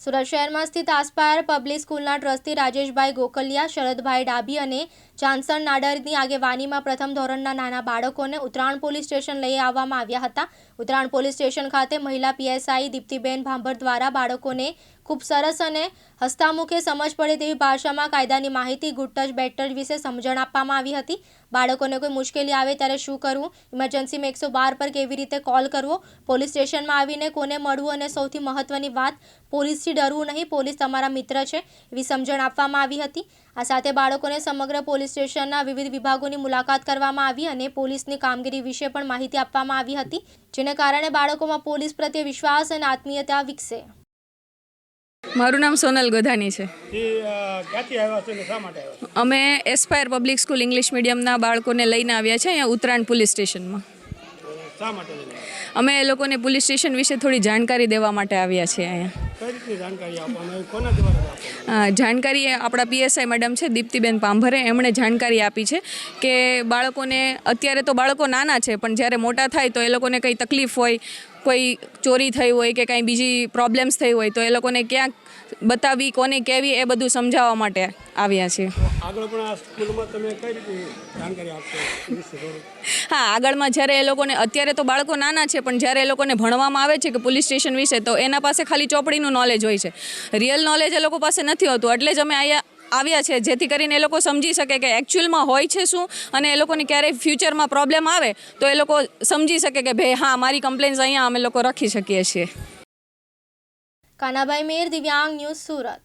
સુરત શહેરમાં સ્થિત aspire public સ્કૂલના ટ્રસ્ટી રાજેશભાઈ ગોકલિયા, શરદભાઈ ડાભી અને ચાંસણ નાડરની આગેવાનીમાં પ્રથમ ધોરણના નાના બાળકોને ઉત્તરાયણ પોલીસ સ્ટેશન લઈ આવવામાં આવ્યા હતા. ઉત્તરાયણ પોલીસ સ્ટેશન ખાતે મહિલા પીએસઆઈ દીપ્તિબેન ભાંભર દ્વારા બાળકોને ખૂબ સરસ અને હસ્તામુખે સમજ પડે તેવી ભાષામાં કાયદાની માહિતી ગુડ ટચ વિશે સમજણ આપવામાં આવી હતી. બાળકોને કોઈ મુશ્કેલી આવે ત્યારે શું કરવું? ઇમરજન્સીમાં એકસો બાર પર કેવી રીતે કોલ કરવો? પોલીસ સ્ટેશનમાં આવીને કોને મળવું અને સૌથી મહત્ત્વની વાત, પોલીસથી ડરવું નહીં, પોલીસ તમારા મિત્ર છે એવી સમજણ આપવામાં આવી હતી. આ સાથે બાળકોને સમગ્ર પોલીસ સ્ટેશનના વિવિધ વિભાગોની મુલાકાત કરવામાં આવી અને પોલીસની કામગીરી વિશે પણ માહિતી આપવામાં આવી હતી, જેને કારણે બાળકોમાં પોલીસ પ્રત્યે વિશ્વાસ અને આત્મીયતા વિકસે. મારું નામ સોનલ ગોધાની છે. અમે એસ્પાયર પબ્લિક સ્કૂલ ઇંગ્લિશ મીડિયમના બાળકોને લઈને આવ્યા છે અહીંયા ઉત્તરાયણ પોલીસ સ્ટેશનમાં? અમે એ લોકોને પોલીસ સ્ટેશન વિશે થોડી જાણકારી દેવા માટે આવ્યા છીએ અહીંયા. જાણકારી આપણા પીએસઆઈ મેડમ છે દીપ્તિબેન પાંભરે એમણે જાણકારી આપી છે કે બાળકોને અત્યારે તો બાળકો નાના છે પણ જ્યારે મોટા થાય તો એ લોકોને કંઈ તકલીફ હોય કોઈ ચોરી થઈ હોય કે કાંઈ બીજી પ્રોબ્લેમ્સ થઈ હોય તો એ લોકોને ક્યાંક બતાવી કોને કહેવી એ બધું સમજાવવા માટે આવ્યા છે આગળ પણ આ સ્કૂલમાં તમે કઈ રીતની જાણકારી આપશો? એ વિશે થોડું હા આગળમાં જ્યારે એ લોકોને અત્યારે તો બાળકો નાના છે પણ જ્યારે એ લોકોને ભણવામાં આવે છે કે પોલીસ સ્ટેશન વિશે તો એના પાસે ખાલી ચોપડીનું નોલેજ હોય છે. રિયલ નોલેજ એ લોકો પાસે નથી હોતું એટલે જ અમે અહીંયા આવ્યા છે, જેથી કરીને એ લોકો સમજી શકે કે એકચ્યુઅલમાં હોય છે શું અને એ લોકોને ક્યારેય ફ્યુચરમાં પ્રોબ્લેમ આવે, તો એ લોકો સમજી શકે કે ભાઈ હા, મારી કમ્પ્લેન્સ અહીંયા અમે લોકો રાખી શકીએ છીએ. કાનાભાઈ મેર, દિવ્યાંગ ન્યૂઝ સુરત.